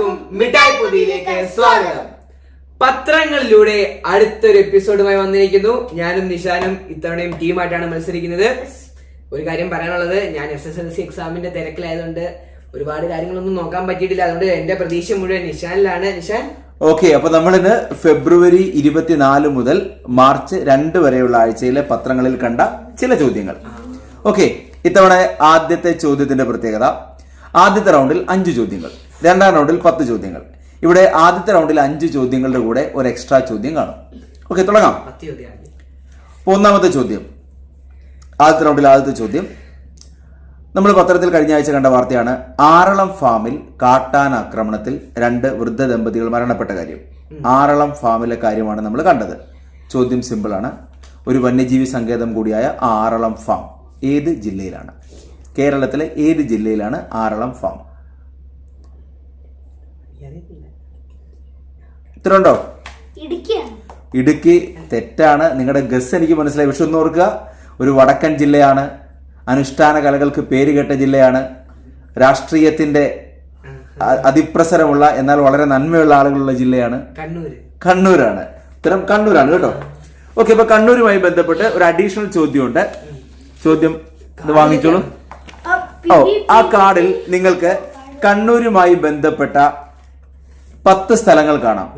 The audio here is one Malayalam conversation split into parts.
എല്ലാവർക്കും മിഠായി പൊതിയിലേക്ക് സ്വാഗതം. പത്രങ്ങളിലൂടെ അടുത്തൊരു എപ്പിസോഡുമായി വന്നിരിക്കുന്നു. ഞാനും നിഷാനും ഇത്തവണയും ടീമായിട്ടാണ് മത്സരിക്കുന്നത്. ഒരു കാര്യം പറയാനുള്ളത് ഞാൻ എസ് എസ് എൽ സി എക്സാമിന്റെ തിരക്കിലായതുകൊണ്ട് ഒരുപാട് കാര്യങ്ങളൊന്നും നോക്കാൻ പറ്റിയിട്ടില്ല. അതുകൊണ്ട് എന്റെ പ്രതീക്ഷ മുഴുവൻ നിഷാനിലാണ്. നിഷാൻ? ഓക്കെ അപ്പൊ നമ്മളിന്ന് ഫെബ്രുവരി ഇരുപത്തിനാല് മുതൽ മാർച്ച് രണ്ട് വരെയുള്ള ആഴ്ചയിലെ പത്രങ്ങളിൽ കണ്ട ചില ചോദ്യങ്ങൾ. ഓക്കെ ഇത്തവണ ആദ്യത്തെ ചോദ്യത്തിന്റെ പ്രത്യേകത ആദ്യത്തെ റൗണ്ടിൽ അഞ്ച് ചോദ്യങ്ങൾ. രണ്ടാം റൗണ്ടിൽ പത്ത് ചോദ്യങ്ങൾ. ഇവിടെ ആദ്യത്തെ റൗണ്ടിൽ അഞ്ച് ചോദ്യങ്ങളുടെ കൂടെ ഒരു എക്സ്ട്രാ ചോദ്യം കാണും. ഓക്കെ തുടങ്ങാം. ഒന്നാമത്തെ ചോദ്യം. ആദ്യത്തെ റൗണ്ടിൽ ആദ്യത്തെ ചോദ്യം. നമ്മൾ പത്രത്തിൽ കഴിഞ്ഞ ആഴ്ച കണ്ട വാർത്തയാണ് ആറളം ഫാമിൽ കാട്ടാൻ ആക്രമണത്തിൽ രണ്ട് വൃദ്ധ ദമ്പതികൾ മരണപ്പെട്ട കാര്യം. ആറളം ഫാമിലെ കാര്യമാണ് നമ്മൾ കണ്ടത്. ചോദ്യം സിമ്പിളാണ് ഒരു വന്യജീവി സങ്കേതം കൂടിയായ ആറളം ഫാം ഏത് ജില്ലയിലാണ്? കേരളത്തിലെ ഏത് ജില്ലയിലാണ് ആറളം ഫാം? ഇത്രയുണ്ടോ ഉണ്ടോ ഇടുക്കി തെറ്റാണ്. നിങ്ങളുടെ ഗസ് എനിക്ക് മനസ്സിലായി. പക്ഷെ ഒന്ന് ഓർക്കുക ഒരു വടക്കൻ ജില്ലയാണ്. അനുഷ്ഠാന കലകൾക്ക് പേരുകേട്ട ജില്ലയാണ്. രാഷ്ട്രീയത്തിന്റെ അതിപ്രസരമുള്ള എന്നാൽ വളരെ നന്മയുള്ള ആളുകളുള്ള ജില്ലയാണ്. കണ്ണൂർ കണ്ണൂരാണ്. ഉത്തരം കണ്ണൂരാണ് കേട്ടോ. ഓക്കെ അപ്പൊ കണ്ണൂരുമായി ബന്ധപ്പെട്ട് ഒരു അഡീഷണൽ ചോദ്യമുണ്ട്. ചോദ്യം ഇത് വാങ്ങിച്ചോളൂ. ആ, ഓ ആ കാർഡിൽ നിങ്ങൾക്ക് കണ്ണൂരുമായി ബന്ധപ്പെട്ട പത്ത് സ്ഥലങ്ങൾ കാണാം.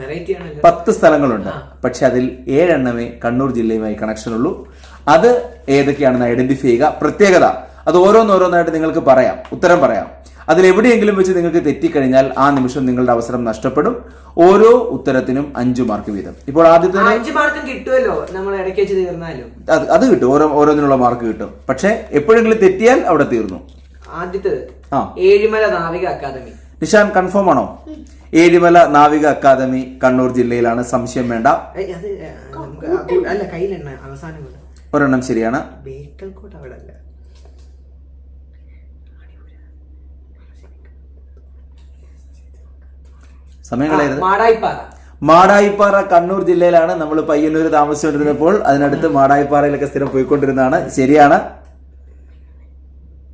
പത്ത് സ്ഥലങ്ങളുണ്ട്. പക്ഷെ അതിൽ ഏഴെണ്ണമേ കണ്ണൂർ ജില്ലയുമായി കണക്ഷൻ ഉള്ളൂ അത് ഏതൊക്കെയാണെന്ന് ഐഡന്റിഫൈ ചെയ്യുക. പ്രത്യേകത അത് ഓരോന്നോരോന്നായിട്ട് നിങ്ങൾക്ക് പറയാം. ഉത്തരം പറയാം. അതിൽ എവിടെയെങ്കിലും വെച്ച് നിങ്ങൾക്ക് തെറ്റിക്കഴിഞ്ഞാൽ ആ നിമിഷം നിങ്ങളുടെ അവസരം നഷ്ടപ്പെടും. ഓരോ ഉത്തരത്തിനും അഞ്ചു മാർക്ക് വീതം. ഇപ്പോൾ ആദ്യത്തെ അഞ്ച് മാർക്കും കിട്ടുമല്ലോ. നമ്മൾ ഇടയ്ക്ക് വെച്ച് തീർന്നാലും. അത് അത് കിട്ടും. ഓരോ ഓരോന്നിനുള്ള മാർക്ക് കിട്ടും. പക്ഷെ എപ്പോഴെങ്കിലും തെറ്റിയാൽ അവിടെ തീർന്നു. ആദ്യത്തെ ആ. ഏഴിമല നാവിക അക്കാദമി. നിഷാൻ കൺഫേം ആണോ? ഏഴിമല നാവിക അക്കാദമി കണ്ണൂർ ജില്ലയിലാണ്. സംശയം വേണ്ട. അല്ല കയ്യിലെണ്ണ അവസാനം കൊണ്ട്. ഒരെണ്ണം ശരിയാണ്. അവിടെ അല്ല. സമയം കളയരുത്. മാടായിപ്പാറ. മാടായിപ്പാറ കണ്ണൂർ ജില്ലയിലാണ്. നമ്മൾ പയ്യന്നൂർ താമസിച്ചുകൊണ്ടിരുന്നപ്പോൾ അതിനടുത്ത് മാടായിപ്പാറയിലൊക്കെ സ്ഥിരം പോയിക്കൊണ്ടിരുന്നതാണ്. ശരിയാണ്.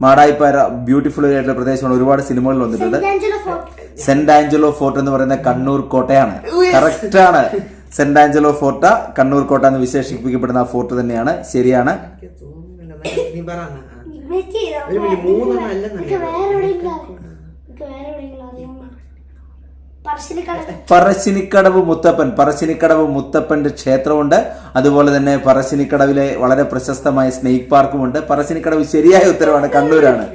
മാടായിപ്പാറ ബ്യൂട്ടിഫുൾ ആയിട്ടുള്ള പ്രദേശമാണ്. ഒരുപാട് സിനിമകളിൽ വന്നിട്ടുണ്ട്. Saint Angelo Fort Saint Angelo Fort എന്ന് പറയുന്ന കണ്ണൂർ കോട്ടയാണ്. കറക്റ്റ് ആണ്. സെന്റ് ആഞ്ചലോ ഫോർട്ട കണ്ണൂർ കോട്ട എന്ന് വിശേഷിപ്പിക്കപ്പെടുന്ന ആ ഫോർട്ട് തന്നെയാണ്. ശരിയാണ്. എനിക്ക് പറശ്ശിനിക്കടവ്. മുത്തപ്പൻ. പറശ്ശിനിക്കടവ് മുത്തപ്പന്റെ ക്ഷേത്രമുണ്ട്. അതുപോലെ തന്നെ പറശ്ശിനിക്കടവിലെ വളരെ പ്രശസ്തമായ സ്നേക് പാർക്കുമുണ്ട്. പറശ്ശിനിക്കടവ് ശരിയായ ഉത്തരവാണ്. കണ്ണൂരാണ്.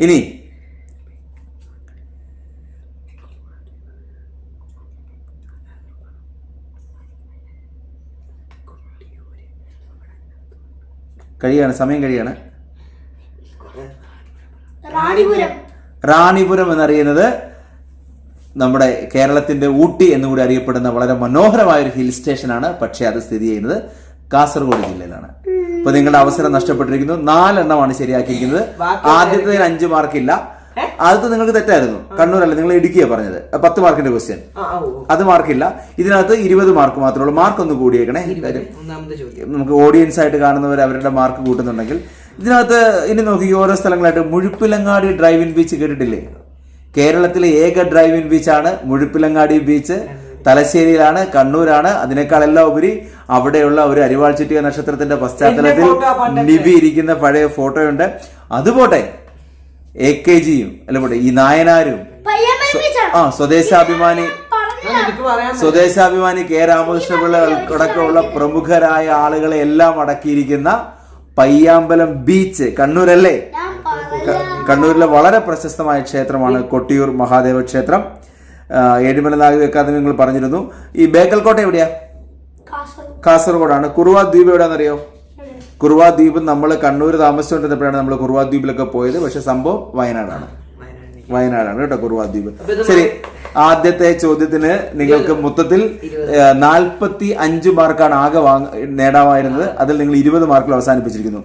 ഇനി കഴിയാണ്. സമയം കഴിയാണ്. റാണിപുരം. റാണിപുരം എന്നറിയുന്നത് നമ്മുടെ കേരളത്തിന്റെ ഊട്ടി എന്നുകൂടി അറിയപ്പെടുന്ന വളരെ മനോഹരമായ ഒരു ഹിൽ സ്റ്റേഷനാണ് പക്ഷേ അത് സ്ഥിതി ചെയ്യുന്നത് കാസർഗോഡ് ജില്ലയിലാണ്. അപ്പൊ നിങ്ങളുടെ അവസരം നഷ്ടപ്പെട്ടിരിക്കുന്നു. നാലെണ്ണമാണ് ശരിയാക്കിയിരിക്കുന്നത്. ആദ്യത്തെ അഞ്ചു മാർക്കില്ല. ആദ്യത്തെ നിങ്ങൾക്ക് തെറ്റായിരുന്നു. കണ്ണൂരല്ല നിങ്ങൾ ഇടുക്കിയാ പറഞ്ഞത്. പത്ത് മാർക്കിന്റെ ക്വസ്റ്റ്യൻ. അത് മാർക്കില്ല. ഇതിനകത്ത് ഇരുപത് മാർക്ക് മാത്രമേ ഉള്ളൂ. മാർക്ക് ഒന്ന് കൂടിയേക്കണേ. നമുക്ക് ഓഡിയൻസ് ആയിട്ട് കാണുന്നവർ അവരുടെ മാർക്ക് കൂട്ടുന്നുണ്ടെങ്കിൽ ഇതിനകത്ത് ഇനി നോക്കി ഓരോ സ്ഥലങ്ങളായിട്ട് മുഴുപ്പിലങ്ങാടി ഡ്രൈവിംഗ് ബീച്ച് കേട്ടിട്ടില്ലേ? കേരളത്തിലെ ഏക ഡ്രൈവ് ഇൻ ബീച്ചാണ് മുഴുപ്പിലങ്ങാടി ബീച്ച് തലശ്ശേരിയിലാണ് കണ്ണൂരാണ്. അതിനേക്കാളെല്ലാം ഉപരി അവിടെയുള്ള ഒരു അരിവാൾ ചുറ്റിക നക്ഷത്രത്തിന്റെ പശ്ചാത്തലത്തിൽ. നിബി ഇരിക്കുന്ന പഴയ ഫോട്ടോയുണ്ട് അതുപോട്ടെ എ കെ ജിയും അല്ല പോട്ടെ ഈ നായനാരും. ആ സ്വദേശാഭിമാനി സ്വദേശാഭിമാനി കെ രാമകൃഷ്ണപിള്ള അടക്കമുള്ള പ്രമുഖരായ ആളുകളെ എല്ലാം അടക്കിയിരിക്കുന്ന പയ്യാമ്പലം ബീച്ച് കണ്ണൂരല്ലേ? കണ്ണൂരിലെ വളരെ പ്രശസ്തമായ ക്ഷേത്രമാണ് കൊട്ടിയൂർ മഹാദേവ ക്ഷേത്രം. ഏഴിമല നാവിക അക്കാദമി നിങ്ങൾ പറഞ്ഞിരുന്നു. ഈ ബേക്കൽ കോട്ട എവിടെയാ? കാസർഗോഡ്. കാസർഗോഡാണ്. കുറുവാ ദ്വീപ് എവിടെയാണെന്നറിയോ? കുറുവാ ദ്വീപ് നമ്മൾ കണ്ണൂർ താമസിച്ചുകൊണ്ടിരുന്നപ്പോഴാണ് നമ്മൾ കുറുവാ ദ്വീപിലൊക്കെ പോയത്. പക്ഷെ സംഭവം വയനാടാണ്. വയനാട്. വയനാടാണ് കേട്ടോ കുറുവാ ദ്വീപ്. ശരി ആദ്യത്തെ ചോദ്യത്തിന് നിങ്ങൾക്ക് മൊത്തത്തിൽ നാൽപ്പത്തി അഞ്ച് മാർക്കാണ് ആകെ വാങ്ങ നേടാമായിരുന്നത്. അതിൽ നിങ്ങൾ ഇരുപത് മാർക്കിൽ അവസാനിപ്പിച്ചിരിക്കുന്നു.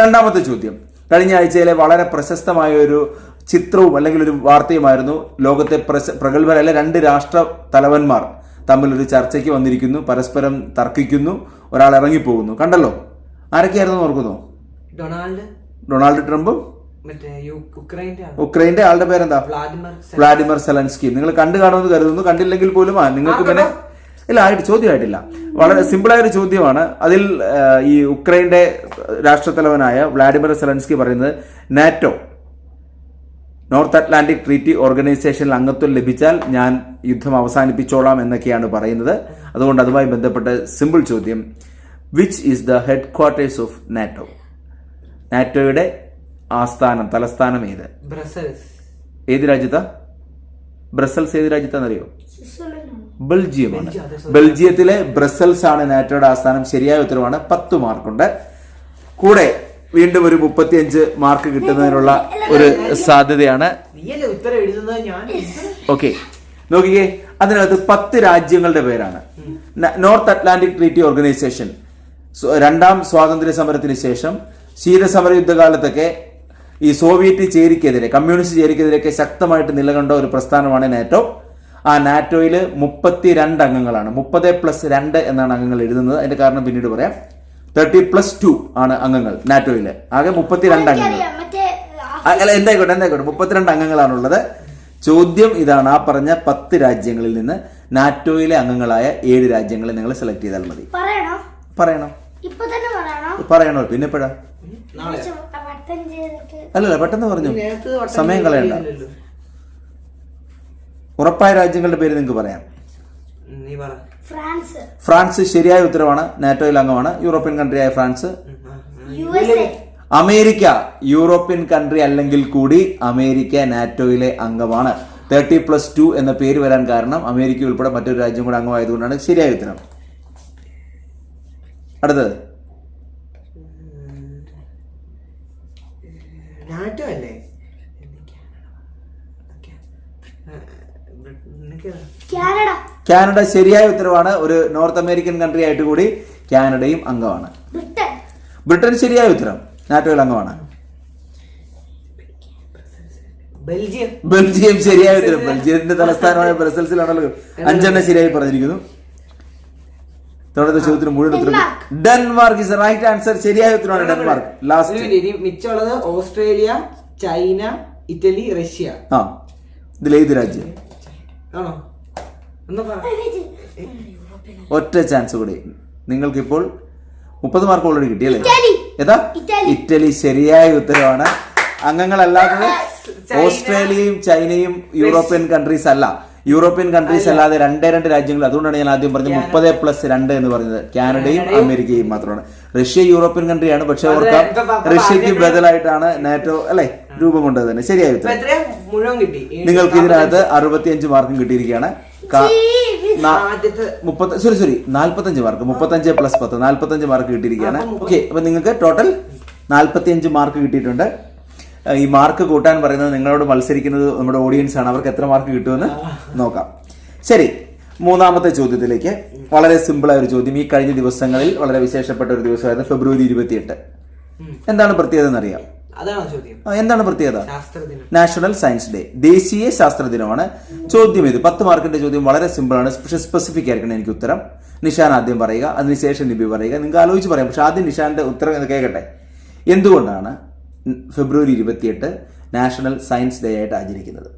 രണ്ടാമത്തെ ചോദ്യം. കഴിഞ്ഞ ആഴ്ചയിലെ വളരെ പ്രശസ്തമായ ഒരു ചിത്രവും അല്ലെങ്കിൽ ഒരു വാർത്തയുമായിരുന്നു ലോകത്തെ പ്രശ- പ്രഗത്ഭരല്ല രണ്ട് രാഷ്ട്ര തലവന്മാർ തമ്മിൽ ഒരു ചർച്ചയ്ക്ക് വന്നിരിക്കുന്നു പരസ്പരം തർക്കിക്കുന്നു ഒരാൾ ഇറങ്ങിപ്പോകുന്നു. കണ്ടല്ലോ? ആരൊക്കെയായിരുന്നു ഓർക്കുന്നു? ഡൊണാൾഡ്. ഡൊണാൾഡ് ട്രംപും ഉക്രൈന്റെ ആൾ. ഉക്രൈന്റെ ആളുടെ പേരെന്താ? Vladimir Zelensky. നിങ്ങൾ കണ്ടു കാണുമെന്ന് കരുതുന്നു. കണ്ടില്ലെങ്കിൽ പോലും നിങ്ങൾക്ക് പിന്നെ ഇല്ല ആയിട്ട് ചോദ്യമായിട്ടില്ല. വളരെ സിമ്പിളായ ഒരു ചോദ്യമാണ്. അതിൽ ഈ ഉക്രൈന്റെ രാഷ്ട്രത്തലവനായ വ്ളാഡിമിർ സെലൻസ്കി പറയുന്നത് നാറ്റോ നോർത്ത് അറ്റ്ലാന്റിക് ട്രീറ്റി ഓർഗനൈസേഷനിൽ അംഗത്വം ലഭിച്ചാൽ ഞാൻ യുദ്ധം അവസാനിപ്പിച്ചോളാം എന്നൊക്കെയാണ് പറയുന്നത്. അതുകൊണ്ട് അതുമായി ബന്ധപ്പെട്ട സിമ്പിൾ ചോദ്യം which is the headquarters of NATO നാറ്റോയുടെ ആസ്ഥാനം തലസ്ഥാനം ഏത്? ബ്രസൽസ്. ഏത് രാജ്യത്താ? ബ്രസൽസ് ഏത് രാജ്യത്താണെന്നറിയോ? ബെൽജിയമാണ്. ബെൽജിയത്തിലെ ബ്രസൽസ് ആണ് നാറ്റോയുടെ ആസ്ഥാനം. ശരിയായ ഉത്തരവാണ് പത്ത് മാർക്കുണ്ട്. കൂടെ വീണ്ടും ഒരു മുപ്പത്തിയഞ്ച് മാർക്ക് കിട്ടുന്നതിനുള്ള ഒരു സാധ്യതയാണ്. ഓക്കെ. നോക്കിക്കേ അതിനകത്ത് പത്ത് രാജ്യങ്ങളുടെ പേരാണ്. നോർത്ത് അറ്റ്ലാന്റിക് ട്രീറ്റി ഓർഗനൈസേഷൻ രണ്ടാം സ്വാതന്ത്ര്യ സമരത്തിന് ശേഷം ശീതസമര യുദ്ധകാലത്തൊക്കെ ഈ സോവിയറ്റ് ചേരിക്കെതിരെ കമ്മ്യൂണിസ്റ്റ് ചേരിക്കെതിരെയൊക്കെ ശക്തമായിട്ട് നിലകൊണ്ട ഒരു പ്രസ്ഥാനമാണ് നാറ്റോ. ആ നാറ്റോയിൽ മുപ്പത്തി രണ്ട് അംഗങ്ങളാണ്. മുപ്പത് പ്ലസ് രണ്ട് എന്നാണ് അംഗങ്ങൾ എഴുതുന്നത്. അതിന്റെ കാരണം പിന്നീട് പറയാം. തേർട്ടി പ്ലസ് ടു ആണ് അംഗങ്ങൾ നാറ്റോയിൽ ആകെ മുപ്പത്തിരണ്ട് അംഗങ്ങൾ. അല്ല എന്തായിക്കോട്ടെ എന്തായിക്കോട്ടെ. മുപ്പത്തിരണ്ട് അംഗങ്ങളാണുള്ളത് ചോദ്യം ഇതാണ്. ആ പറഞ്ഞ പത്ത് രാജ്യങ്ങളിൽ നിന്ന് നാറ്റോയിലെ അംഗങ്ങളായ ഏഴ് രാജ്യങ്ങളെ നിങ്ങൾ സെലക്ട് ചെയ്താൽ മതി. പറയണോ? പറയണം. ഇപ്പൊ തന്നെ പറയണോ? പറയണോ? പിന്നെ എപ്പോഴാ? അല്ലല്ല പെട്ടെന്ന് പറഞ്ഞു. സമയം കളയണ്ട. ഉറപ്പായ രാജ്യങ്ങളുടെ പേര് നിങ്ങൾക്ക് പറയാം. ഫ്രാൻസ്. ഫ്രാൻസ് ശരിയായ ഉത്തരവാണ്. നാറ്റോയിൽ അംഗമാണ്. യൂറോപ്യൻ കൺട്രിയായ ഫ്രാൻസ്. ഉം, ആ, ആ. U S A America European country അല്ലെങ്കിൽ കൂടി അമേരിക്ക നാറ്റോയിലെ അംഗമാണ്. തേർട്ടി പ്ലസ് ടു എന്ന പേര് വരാൻ കാരണം അമേരിക്ക ഉൾപ്പെടെ മറ്റൊരു രാജ്യം കൂടെ അംഗമായതുകൊണ്ടാണ് ശരിയായ ഉത്തരം. അടുത്തത്. നാറ്റോ അല്ലേ? കാനഡ. കാനഡ ശരിയായ ഉത്തരവാണ്. ഒരു നോർത്ത് അമേരിക്കൻ കൺട്രി ആയിട്ട് കൂടി കാനഡയും അംഗമാണ്. ബ്രിട്ടൻ. ബ്രിട്ടൻ ശരിയായ ഉത്തരം. നാറ്റോയിൽ അംഗമാണ്. ബെൽജിയം. ബെൽജിയം ശരിയായ ഉത്തരം. ബെൽജിയത്തിന്റെ തലസ്ഥാനമായ ബ്രസൽസിലാണല്ലോ. അഞ്ചെണ്ണം ശരിയായി പറഞ്ഞിരിക്കുന്നു. തുടർന്ന് ചോദ്യത്തിന് മുഴുവൻ ഉത്തരം ഡെൻമാർക്ക്. ഇസ് റൈറ്റ് ആൻസർ ശരിയായ ഉത്തരമാണ് ഡെൻമാർക്ക്. ലാസ്റ്റ് മിച്ചുള്ളത് ഓസ്ട്രേലിയ ചൈന ഇറ്റലി റഷ്യ. ആ. ഇതിൽ ഏത് രാജ്യം? ആണോ? ഒന്ന് പറ. ഒറ്റ ചാൻസ് കൂടി. നിങ്ങൾക്കിപ്പോൾ മുപ്പത് മാർക്ക് ഓൾറെഡി കിട്ടിയല്ലേ ഇറ്റലി. ഏതാ? ഇറ്റലി. ഇറ്റലി ശരിയായ ഉത്തരവാണ്. അംഗങ്ങളല്ലാത്തത് ഓസ്ട്രേലിയയും ചൈനയും യൂറോപ്യൻ കൺട്രീസ് അല്ല. യൂറോപ്യൻ കൺട്രീസ് അല്ലാതെ രണ്ടേ രണ്ട് രാജ്യങ്ങൾ. അതുകൊണ്ടാണ് ഞാൻ ആദ്യം പറഞ്ഞത് മുപ്പത് പ്ലസ് രണ്ട് എന്ന് പറഞ്ഞത്. കാനഡയും അമേരിക്കയും മാത്രമാണ്. റഷ്യ യൂറോപ്യൻ കൺട്രിയാണ് പക്ഷെ അവർക്ക് ഓർക്കാം റഷ്യക്ക് ബദലായിട്ടാണ് നാറ്റോ അല്ലെ? രൂപം കൊണ്ടത് തന്നെ. ശരിയായ നിങ്ങൾക്ക് ഇതിനകത്ത് അറുപത്തിയഞ്ച് മാർക്കും കിട്ടിയിരിക്കുകയാണ്. മുപ്പത്തി സോറി സോറി നാല്പത്തഞ്ച് മാർക്ക് മുപ്പത്തഞ്ച് പ്ലസ് പത്ത്. നാല്പത്തഞ്ച് മാർക്ക് കിട്ടിയിരിക്കുകയാണ്. ഓക്കെ അപ്പൊ നിങ്ങൾക്ക് ടോട്ടൽ നാല്പത്തിയഞ്ച് മാർക്ക് കിട്ടിയിട്ടുണ്ട്. ഈ മാർക്ക് കൂട്ടാൻ പറയുന്നത് നിങ്ങളോട് മത്സരിക്കുന്നത് നമ്മുടെ ഓഡിയൻസ് ആണ്. അവർക്ക് എത്ര മാർക്ക് കിട്ടുമെന്ന് നോക്കാം. ശരി മൂന്നാമത്തെ ചോദ്യത്തിലേക്ക്. വളരെ സിമ്പിളായ ഒരു ചോദ്യം. ഈ കഴിഞ്ഞ ദിവസങ്ങളിൽ വളരെ വിശേഷപ്പെട്ട ഒരു ദിവസമായിരുന്നു ഫെബ്രുവരി ഇരുപത്തിയെട്ട്. എന്താണ് പ്രത്യേകത എന്നറിയാം? എന്താണ് പ്രത്യേകത? നാഷണൽ സയൻസ് ഡേ ദേശീയ ശാസ്ത്ര ദിനമാണ് ചോദ്യം ഇത്. പത്ത് മാർക്കിന്റെ ചോദ്യം വളരെ സിമ്പിൾ ആണ്. പക്ഷെ സ്പെസിഫിക് ആയിരിക്കണം എനിക്ക് ഉത്തരം. നിഷാൻ ആദ്യം പറയുക അതിനുശേഷം നിബി പറയുക. നിങ്ങൾക്ക് ആലോചിച്ച് പറയാം. പക്ഷെ ആദ്യം നിഷാന്റെ ഉത്തരം കേൾക്കട്ടെ. എന്തുകൊണ്ടാണ് ഫെബ്രുവരി ഇരുപത്തിയെട്ട് നാഷണൽ സയൻസ് ഡേ ആയിട്ട് ആചരിക്കുന്നത്.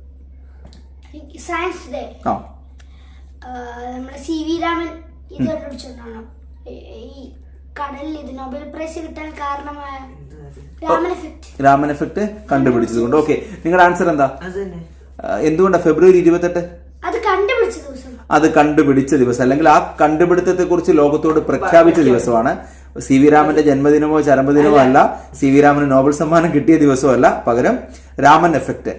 Science day. ആ. നമ്മുടെ സി വി രാമൻ ഇത് ഈ കടലിൽ ഇത് നൊബേൽ പ്രൈസ് കിട്ടാൻ കാരണമായ രാമൻ എഫക്റ്റ് രാമൻ എഫക്ട് കണ്ടുപിടിച്ചത് കൊണ്ട് ഓക്കെ നിങ്ങളുടെ ആൻസർ എന്താ? എന്തുകൊണ്ടാ ഫെബ്രുവരി ഇരുപത്തെട്ട്? അത് കണ്ടുപിടിച്ച ദിവസം. അത് കണ്ടുപിടിച്ച ദിവസം. അല്ലെങ്കിൽ ആ കണ്ടുപിടുത്തത്തെ കുറിച്ച് ലോകത്തോട് പ്രഖ്യാപിച്ച ദിവസമാണ്. സി വി രാമന്റെ ജന്മദിനമോ ചരമദിനമോ അല്ല. സി വി രാമന് നോബൽ സമ്മാനം കിട്ടിയ ദിവസമല്ല പകരം രാമൻ എഫക്റ്റ്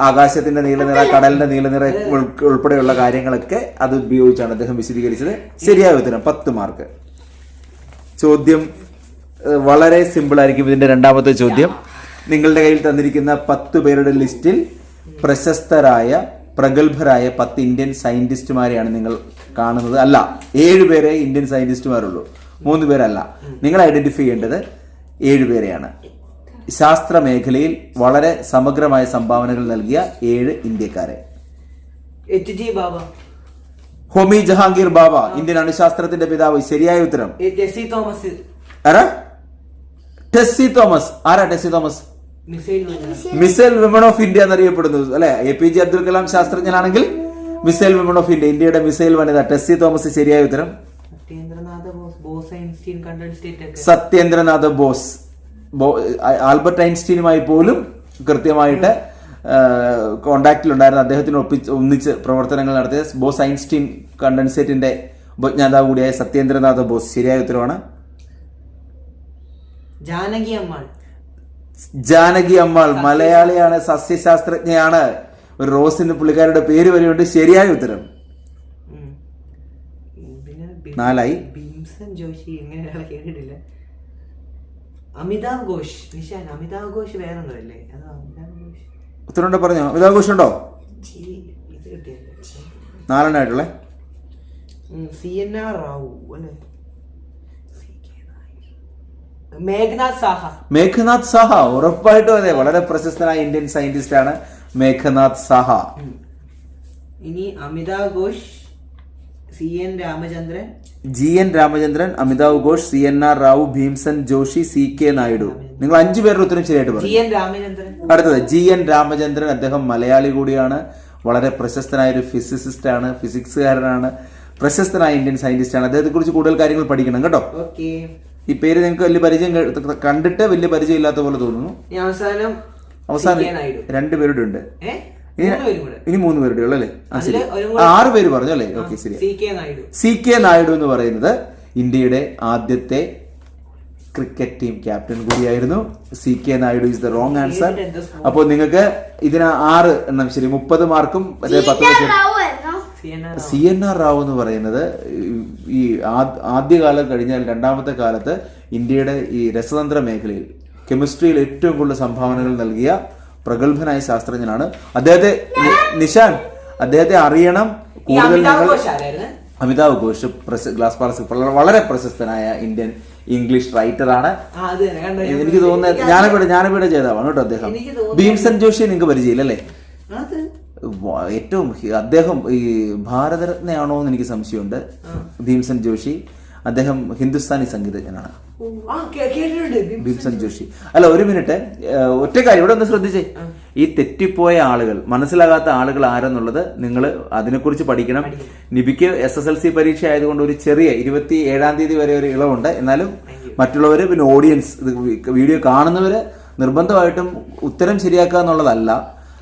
ആകാശത്തിന്റെ നീലനിറ കടലിന്റെ നീലനിറ ഉൾ- ഉൾപ്പെടെയുള്ള കാര്യങ്ങളൊക്കെ അത് ഉപയോഗിച്ചാണ് അദ്ദേഹം വിശദീകരിച്ചത്. ശരിയായ ഉത്തരം പത്ത് മാർക്ക് ചോദ്യം വളരെ സിമ്പിൾ ആയിരിക്കും ഇതിന്റെ രണ്ടാമത്തെ ചോദ്യം. നിങ്ങളുടെ കയ്യിൽ തന്നിരിക്കുന്ന പത്ത് പേരുടെ ലിസ്റ്റിൽ പ്രശസ്തരായ പ്രഗത്ഭരായ പത്ത് ഇന്ത്യൻ സയന്റിസ്റ്റുമാരെയാണ് നിങ്ങൾ കാണുന്നത്. അല്ല ഏഴ് പേരെ ഇന്ത്യൻ സയന്റിസ്റ്റുമാരുള്ളൂ മൂന്ന് പേരല്ല. നിങ്ങൾ ഐഡന്റിഫൈ ചെയ്യേണ്ടത് ഏഴുപേരെയാണ് ശാസ്ത്ര മേഖലയിൽ വളരെ സമഗ്രമായ സംഭാവനകൾ നൽകിയ ഏഴ് ഇന്ത്യക്കാരെ. H J Bhabha Homi Jehangir Bhabha Indian അണുശാസ്ത്രത്തിന്റെ പിതാവ്. ശരിയായ ഉത്തരം. തോമസ്. ആരാ? ടെസ്സി തോമസ്. ആരാ Tessy Thomas? Missile missile woman of India എന്നറിയപ്പെടുന്നു. അല്ലെ? A P J Abdul Kalam ശാസ്ത്രജ്ഞനാണെങ്കിൽ missile woman of India. ഇന്ത്യയുടെ മിസൈൽ വനിത ടെസ്സി തോമസ് ശരിയായ ഉത്തരം. ബോസ് ഐൻസ്റ്റീൻ ഒക്കെ? സത്യേന്ദ്രനാഥ് ബോസ്. ആൽബർട്ട് ഐൻസ്റ്റീനുമായി പോലും കൃത്യമായിട്ട് കോണ്ടാക്റ്റിലുണ്ടായിരുന്ന അദ്ദേഹത്തിന് ഒപ്പിച്ച് ഒന്നിച്ച് പ്രവർത്തനങ്ങൾ നടത്തിയ ബോസ് ഐൻസ്റ്റീൻ കണ്ടൻസേറ്റിന്റെ ഉപജ്ഞാതാവ് കൂടിയായ സത്യേന്ദ്രനാഥ് ബോസ് ശരിയായ ഉത്തരവാണ്. ജാനകി അമ്മാൾ. ജാനകി അമ്മാൾ മലയാളിയാണ് സസ്യശാസ്ത്രജ്ഞയാണ്. ഒരു റോസിന് പുള്ളിക്കാരുടെ പേര് വരെയുണ്ട് ശരിയായ ഉത്തരം. നാലായി. ഭീംസൻ ജോഷി ഇങ്ങനെ ഒരാളെ കേട്ടിട്ടില്ല. അമിതാഭ് ഘോഷ് നിഷാൻ അമിതാഭ് ഘോഷ് വേറെ ഒന്നുമല്ലേ അതോ അമിതാഭ് ഘോഷ്? ഉത്തരവുണ്ടോ പറഞ്ഞോ? ഉണ്ടോ? ഇത് കിട്ടിയല്ലേ നാലെണ്ണായിട്ടുള്ളേ? സി എൻ ആർ റാവു അല്ലേ? മേഘനാഥ് സാഹ. മേഘനാഥ് സാഹ ഉറപ്പായിട്ടും അതെ വളരെ പ്രശസ്തനായ ഇന്ത്യൻ സയന്റിസ്റ്റ് ആണ് മേഘനാഥ് സാഹ. ഇനി Amitabh Ghosh C N Ramachandran G N Ramachandran Amitav Ghosh C N R Rao Bhimsen Joshi C K Naidu. നിങ്ങൾ അഞ്ചു പേരുടെ ഉത്തരം ശരിയായിട്ട് ജി പറഞ്ഞു എൻ രാമചന്ദ്രൻ. അടുത്തത് ജി എൻ രാമചന്ദ്രൻ അദ്ദേഹം മലയാളി കൂടിയാണ്. വളരെ പ്രശസ്തനായ ഒരു ഫിസിസിസ്റ്റ് ആണ് ഫിസിക്സുകാരനാണ് പ്രശസ്തനായ ഇന്ത്യൻ സയന്റിസ്റ്റ് ആണ്. അദ്ദേഹത്തെ കുറിച്ച് കൂടുതൽ കാര്യങ്ങൾ പഠിക്കണം കേട്ടോ. ഓക്കെ. ഈ പേര് നിങ്ങൾക്ക് വലിയ പരിചയം കണ്ടിട്ട് വലിയ പരിചയം ഇല്ലാത്ത പോലെ തോന്നുന്നു. അവസാനം അവസാനം രണ്ടുപേരുടെ രണ്ട് പേരുടെ ഉണ്ട്. ഇനി മൂന്ന് പേരും ഇനി മൂന്ന് പേരുടെ ഉള്ളു അല്ലേ ആ, ശരി. ആറ് പേര് പറഞ്ഞു അല്ലേ? ഓക്കെ ശരി C K Naidu. C K Naidu എന്ന് പറയുന്നത് ഇന്ത്യയുടെ ആദ്യത്തെ ക്രിക്കറ്റ് ടീം ക്യാപ്റ്റൻ കൂടിയായിരുന്നു. C K Naidu is the wrong answer അപ്പോൾ നിങ്ങൾക്ക് ഇതിന് ആറ് എണ്ണം ശരി മുപ്പത് മാർക്കും അതേ പത്ത് ലക്ഷം സി എൻ ആർ റാവു. എന്ന് പറയുന്നത് ഈ ആദ്യകാലം കഴിഞ്ഞാൽ രണ്ടാമത്തെ കാലത്ത് ഇന്ത്യയുടെ ഈ രസതന്ത്ര മേഖലയിൽ കെമിസ്ട്രിയിൽ ഏറ്റവും കൂടുതൽ സംഭാവനകൾ നൽകിയ പ്രഗത്ഭനായ ശാസ്ത്രജ്ഞനാണ്. അദ്ദേഹത്തെ നിഷാൻ അദ്ദേഹത്തെ അറിയണം. കൂടുതൽ അമിതാഭ് ഘോഷ് ഗ്ലാസ് പാലസ് വളരെ- പ്രശസ്തനായ ഇന്ത്യൻ ഇംഗ്ലീഷ് റൈറ്റർ ആണ് എനിക്ക് തോന്നുന്നത് ഞാനിവിടെ ഞാനിവിടെ ചെയ്തതാണ് കേട്ടോ അദ്ദേഹം. ഭീംസൻ ജോഷി നിങ്ങൾക്ക് പരിചയമില്ലല്ലേ? ഏറ്റവും അദ്ദേഹം ഈ ഭാരതരത്നയാണോ എന്ന് എനിക്ക് സംശയമുണ്ട്. ഭീംസൻ ജോഷി. അദ്ദേഹം ഹിന്ദുസ്ഥാനി സംഗീതജ്ഞനാണ്. ഭീംസൻ ജോഷി. അല്ല ഒരു മിനിറ്റ്. ഒറ്റ കാര്യം ഇവിടെ ഒന്ന് ശ്രദ്ധിച്ചേ. ഈ തെറ്റിപ്പോയ ആളുകൾ മനസ്സിലാകാത്ത ആളുകൾ ആരെന്നുള്ളത് നിങ്ങൾ അതിനെക്കുറിച്ച് പഠിക്കണം. നിബിക്ക് എസ് എസ് എൽ സി പരീക്ഷ ആയതുകൊണ്ട് ഒരു ചെറിയ ഇരുപത്തി ഏഴാം തീയതി വരെ ഒരു ഇളവുണ്ട്. എന്നാലും മറ്റുള്ളവര് പിന്നെ ഓഡിയൻസ് ഇത് വീഡിയോ കാണുന്നവര് നിർബന്ധമായിട്ടും ഉത്തരം ശരിയാക്കുക എന്നുള്ളതല്ല.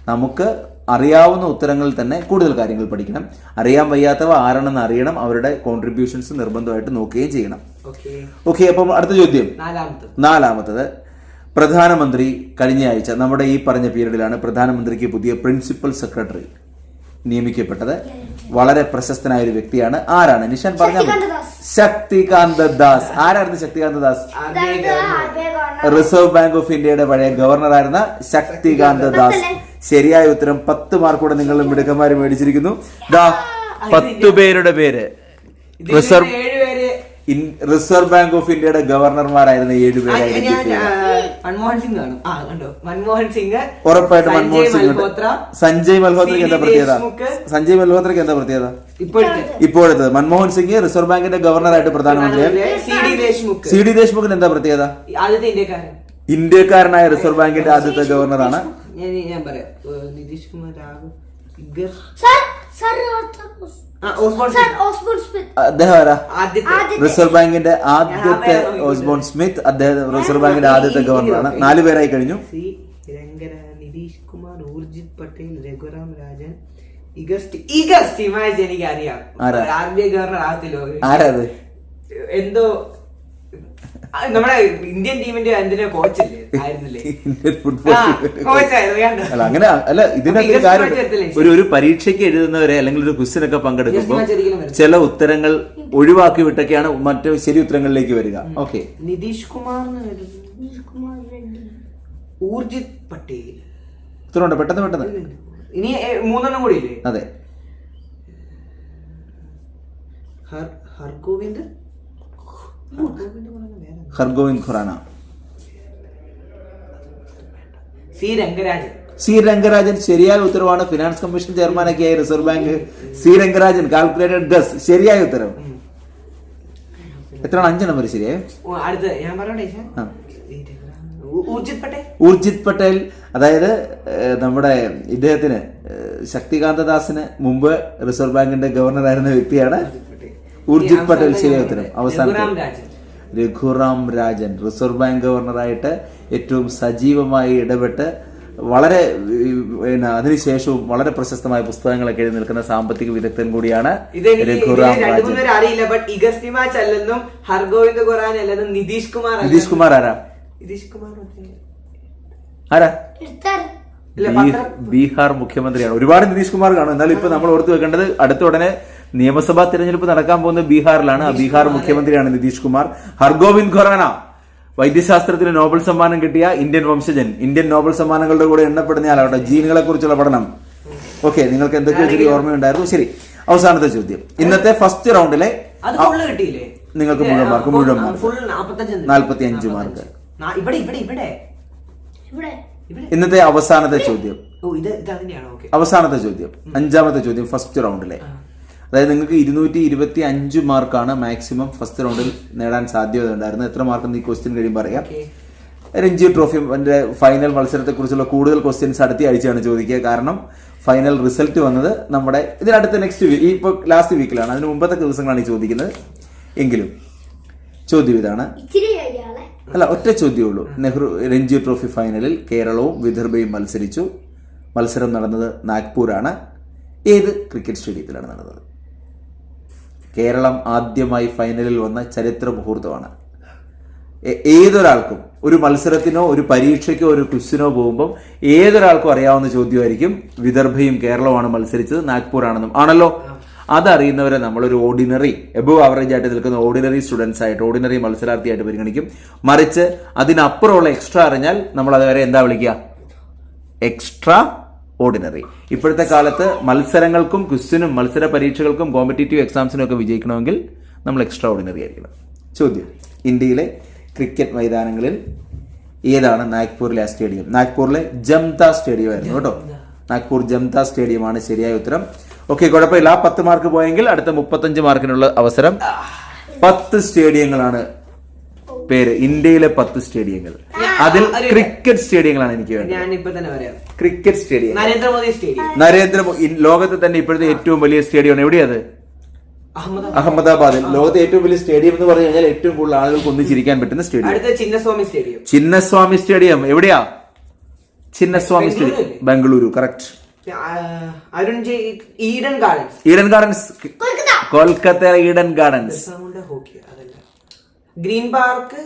നമുക്ക് അറിയാവുന്ന ഉത്തരങ്ങളിൽ തന്നെ കൂടുതൽ കാര്യങ്ങൾ പഠിക്കണം. അറിയാൻ വയ്യാത്തവ ആരാണെന്ന് അറിയണം. അവരുടെ കോൺട്രിബ്യൂഷൻസ് നിർബന്ധമായിട്ട് നോക്കുകയും ചെയ്യണം. ഓക്കെ ഓക്കെ അപ്പം അടുത്ത ചോദ്യം. നാലാമത്തെ നാലാമത്തത്. പ്രധാനമന്ത്രി കഴിഞ്ഞ ആഴ്ച നമ്മുടെ ഈ പറഞ്ഞ പീരീഡിലാണ് പ്രധാനമന്ത്രിക്ക് പുതിയ പ്രിൻസിപ്പൽ സെക്രട്ടറി നിയമിക്കപ്പെട്ടത്. വളരെ പ്രശസ്തനായ ഒരു വ്യക്തിയാണ്. ആരാണ്? നിഷാൻ പറഞ്ഞാൽ മതി. ശക്തികാന്ത ദാസ്. ആരായിരുന്നു Shaktikanta Das? Reserve Bank of ഇന്ത്യയുടെ പഴയ ഗവർണറായിരുന്ന ശക്തികാന്ത ദാസ്. ശരിയായ ഉത്തരം പത്ത് മാർക്കൂടെ നിങ്ങൾ മിടുക്കന്മാര് മേടിച്ചിരിക്കുന്നു. ദാ പത്ത് പേരുടെ പേര്. റിസർവ് റിസർവ് ബാങ്ക് ഓഫ് ഇന്ത്യയുടെ ഗവർണർമാരായിരുന്ന ഏഴ് പേരായിരുന്നു. മൻമോഹൻ സിംഗ് ഉറപ്പായിട്ട് ആ കണ്ടോ? മൻമോഹൻ സിംഗ് ഉറപ്പായിട്ടും സഞ്ജയ് മൻമോഹൻ സിംഗ്. സഞ്ജയ് മൽഹോത്രയ്ക്ക് എന്താ. പ്രത്യേകത? സഞ്ജയ് മൽഹോത്രയ്ക്ക് എന്താ പ്രത്യേകത? ഇപ്പോഴത്തെ. ഇപ്പോഴത്തെ. മൻമോഹൻ സിംഗ് റിസർവ് ബാങ്കിന്റെ ഗവർണറായിട്ട് പ്രധാനമന്ത്രിയായി സി ഡി ദേശ്മുഖിന് എന്താ പ്രത്യേകത? ഇന്ത്യക്കാരനായ റിസർവ് ബാങ്കിന്റെ ആദ്യത്തെ ഗവർണറാണ്. ഞാൻ ഞാൻ പറയാം. നിതീഷ് കുമാർ രാഘവ് ഇഗർ റിസർവ് ബാങ്കിന്റെ ആദ്യത്തെ ഓസ്ബോൺ സ്മിത്ത് അദ്ദേഹം റിസർവ് ബാങ്കിന്റെ ആദ്യത്തെ ഗവർണറാണ് നാല് പേരായി കഴിഞ്ഞു. സി രംഗര നിതീഷ് കുമാർ ഊർജിത് പട്ടേൽ രഘുറാം രാജൻ ഇഗസ്റ്റി ഇഗസ്റ്റി മാച്ച് എനിക്ക് അറിയാം. ആർ ബി ഐ ഗവർണർ ആകത്തില്ലോ. ആരാ അത്? എന്തോ നമ്മുടെ ഇന്ത്യൻ ടീമിന്റെ എന്തിനോ കോച്ചല്ലേ? ആയിരുന്നില്ലേ? അല്ല അങ്ങനെ അല്ല ഇതിനകത്ത് കാര്യം ഒരു ഒരു പരീക്ഷയ്ക്ക് എഴുതുന്നവരെ അല്ലെങ്കിൽ ഒരു ക്വസ്റ്റിനൊക്കെ പങ്കെടുക്കുമ്പോൾ. ചില ഉത്തരങ്ങൾ ഒഴിവാക്കി വിട്ടൊക്കെയാണ് മറ്റു ശരി ഉത്തരങ്ങളിലേക്ക് വരിക. ഓക്കെ. നിതീഷ് കുമാർ ഊർജിത് പട്ടേൽ. ഉത്തരമുണ്ട്? പെട്ടെന്ന് പെട്ടെന്ന്. ഇനി മൂന്നെണ്ണം കൂടി അതെ. ഹർ ഹർഗോവിന്ദ് ഹർഗോവിന്ദ് ഖുറാന. സി രംഗരാജൻ. സി രംഗരാജൻ ശരിയായ ഉത്തരവാണ്. Finance commission ചെയർമാനൊക്കെയായി Reserve Bank. C Rangarajan calculated guess ശരിയായ ഉത്തരം. എത്രയാണ്? അഞ്ചെണ്ണം നമ്പർ ശരിയായോ? ഊർജിത് പട്ടേൽ. അതായത് നമ്മുടെ ഇദ്ദേഹത്തിന് ശക്തികാന്തദാസിന് മുമ്പ് റിസർവ് ബാങ്കിന്റെ ഗവർണർ ആയിരുന്ന വ്യക്തിയാണ് ഊർജിത് പട്ടേൽ ശരിയായ ഉത്തരം അവസാനം രഘുറാം രാജൻ. റിസർവ് ബാങ്ക് ഗവർണറായിട്ട് ഏറ്റവും സജീവമായി ഇടപെട്ട് വളരെ പിന്നെ അതിനുശേഷവും വളരെ പ്രശസ്തമായ പുസ്തകങ്ങളൊക്കെ എഴുതി നിൽക്കുന്ന സാമ്പത്തിക വിദഗ്ധൻ കൂടിയാണ് രഘുറാം രാജൻ. അറിയില്ല ബട്ട് ഇഗസ്തിമാച്ച് അല്ലെന്നും ഹർഗോവിന്ദ് ഖുറാൻ അല്ലെന്നും നിതീഷ് കുമാർ നിതീഷ് കുമാർ ആരാ? നിതീഷ് കുമാർ ആരാ? ബീഹാർ മുഖ്യമന്ത്രിയാണ്. ഒരുപാട് നിതീഷ് കുമാർ കാണും. എന്നാലും ഇപ്പൊ നമ്മൾ ഓർത്ത് വെക്കേണ്ടത് അടുത്ത ഉടനെ നിയമസഭാ തിരഞ്ഞെടുപ്പ് നടക്കാൻ പോകുന്നത് ബീഹാറിലാണ്. ആ ബീഹാർ മുഖ്യമന്ത്രിയാണ് നിതീഷ് കുമാർ. ഹർഗോവിന്ദ് ഖൊറാന വൈദ്യശാസ്ത്രത്തിന് നോബൽ സമ്മാനം കിട്ടിയ ഇന്ത്യൻ വംശജൻ. ഇന്ത്യൻ നോബൽ സമ്മാനങ്ങളുടെ കൂടെ എണ്ണപ്പെടുന്ന ആളാട്ടോ ജീനുകളെ കുറിച്ചുള്ള പഠനം. ഓക്കെ നിങ്ങൾക്ക് എന്തൊക്കെ ചെറിയ ഓർമ്മയുണ്ടായിരുന്നു. ശരി അവസാനത്തെ ചോദ്യം. ഇന്നത്തെ ഫസ്റ്റ് റൗണ്ടിലെ അത് ഫുള്ള് കിട്ടിയില്ലേ? നിങ്ങൾക്ക് മുഴുവൻ മാർക്ക് മുഴുവൻ മാർക്ക്. നാൽപ്പത്തി അഞ്ച് മാർക്ക്. ഇവിടെ ഇവിടെ ഇവിടെ. ഇവിടെ. ഇവിടെ. ഇന്നത്തെ അവസാനത്തെ ചോദ്യം. ഓ ഇത് ഇത് അതിന്റെയാണോ? ഓക്കെ. അവസാനത്തെ ചോദ്യം. അഞ്ചാമത്തെ ചോദ്യം ഫസ്റ്റ് റൗണ്ടിലെ. അതായത് നിങ്ങൾക്ക് ഇരുന്നൂറ്റി ഇരുപത്തി അഞ്ച് മാർക്കാണ് മാക്സിമം ഫസ്റ്റ് റൗണ്ടിൽ നേടാൻ സാധ്യത ഉണ്ടായിരുന്നത് എത്ര മാർക്ക് ഈ ക്വസ്റ്റ്യൻ കഴിയുമ്പോൾ പറയാം രഞ്ജി ട്രോഫിന്റെ ഫൈനൽ മത്സരത്തെ കുറിച്ചുള്ള കൂടുതൽ ക്വസ്റ്റ്യൻസ് അടുത്ത ആഴ്ചയാണ് ചോദിക്കുക. കാരണം ഫൈനൽ റിസൾട്ട് വന്നത് നമ്മുടെ ഇതിനടുത്ത നെക്സ്റ്റ് വീക്ക് ഈ ഇപ്പോൾ ലാസ്റ്റ് വീക്കിലാണ് അതിന് മുമ്പത്തെ ദിവസങ്ങളാണ് ഈ ചോദിക്കുന്നത്. എങ്കിലും ചോദ്യം ഇതാണ്. അല്ല ഒറ്റ ചോദ്യമേ ഉള്ളൂ നെഹ്റു രഞ്ജി ട്രോഫി ഫൈനലിൽ കേരളവും വിദർഭയും മത്സരിച്ചു. മത്സരം നടന്നത് നാഗ്പൂരാണ്. ഏത് ക്രിക്കറ്റ് സ്റ്റേഡിയത്തിലാണ് നടന്നത്? കേരളം ആദ്യമായി ഫൈനലിൽ വന്ന ചരിത്ര മുഹൂർത്തമാണ്. ഏതൊരാൾക്കും ഒരു മത്സരത്തിനോ ഒരു പരീക്ഷയ്ക്കോ ഒരു ക്വിസിനോ പോകുമ്പോൾ ഏതൊരാൾക്കും അറിയാവുന്ന ചോദ്യമായിരിക്കും വിദർഭയും കേരളവുമാണ് മത്സരിച്ചത് നാഗ്പൂർ ആണെന്നും ആണല്ലോ? അതറിയുന്നവരെ നമ്മളൊരു ഓർഡിനറി എബോ ആവറേജ് ആയിട്ട് നിൽക്കുന്ന ഓർഡിനറി സ്റ്റുഡൻസ് ആയിട്ട് ഓർഡിനറി മത്സരാർത്ഥിയായിട്ട് പരിഗണിക്കും. മറിച്ച് അതിനപ്പുറമുള്ള എക്സ്ട്രാ അറിഞ്ഞാൽ നമ്മൾ അതുവരെ എന്താ വിളിക്കുക? എക്സ്ട്രാ ഓർഡിനറി ഇപ്പോഴത്തെ കാലത്ത് മത്സരങ്ങൾക്കും ക്വിസിനും മത്സര പരീക്ഷകൾക്കും കോമ്പറ്റേറ്റീവ് എക്സാംസിനും ഒക്കെ വിജയിക്കണമെങ്കിൽ നമ്മൾ എക്സ്ട്രാ ഓർഡിനറി ആയിരിക്കണം. ചോദ്യം. ഇന്ത്യയിലെ ക്രിക്കറ്റ് മൈതാനങ്ങളിൽ ഏതാണ് നാഗ്പൂരിലെ ആ സ്റ്റേഡിയം? നാഗ്പൂരിലെ ജംത സ്റ്റേഡിയം ആയിരുന്നു കേട്ടോ. നാഗ്പൂർ ജംത സ്റ്റേഡിയമാണ് ശരിയായ ഉത്തരം. ഓക്കെ കുഴപ്പമില്ല. ആ പത്ത് മാർക്ക് പോയെങ്കിൽ അടുത്ത മുപ്പത്തഞ്ച് മാർക്കിനുള്ള അവസരം. പത്ത് സ്റ്റേഡിയങ്ങളാണ് പേര്. ഇന്ത്യയിലെ പത്ത് സ്റ്റേഡിയങ്ങൾ. അതിൽ ക്രിക്കറ്റ് സ്റ്റേഡിയങ്ങളാണ് എനിക്ക് വേണ്ടത്. ഞാൻ ഇപ്പൊ തന്നെ പറയാം. Cricket stadium Narendra Modi stadium Narendra Modi ലോകത്തെ തന്നെ ഇപ്പോഴത്തെ ഏറ്റവും വലിയ സ്റ്റേഡിയമാണ് എവിടെയത് അഹമ്മദാബാദ്. അഹമ്മദാബാദിൽ ലോകത്തെ ഏറ്റവും വലിയ സ്റ്റേഡിയം എന്ന് പറഞ്ഞു കഴിഞ്ഞാൽ ഏറ്റവും കൂടുതൽ ആളുകൾക്ക് ഒന്നിച്ചിരിക്കാൻ പറ്റുന്ന സ്റ്റേഡിയം അടുത്ത ചിന്നസ്വാമി സ്റ്റേഡിയം ചിന്നസ്വാമി സ്റ്റേഡിയം എവിടെയാ? ചിന്നസ്വാമി സ്റ്റേഡിയം. ബംഗളൂരു കറക്റ്റ് അരുൺ ജെയ് Eden Gardens. Eden Gardens. Kolkata. Kolkata Eden Gardens. Green Park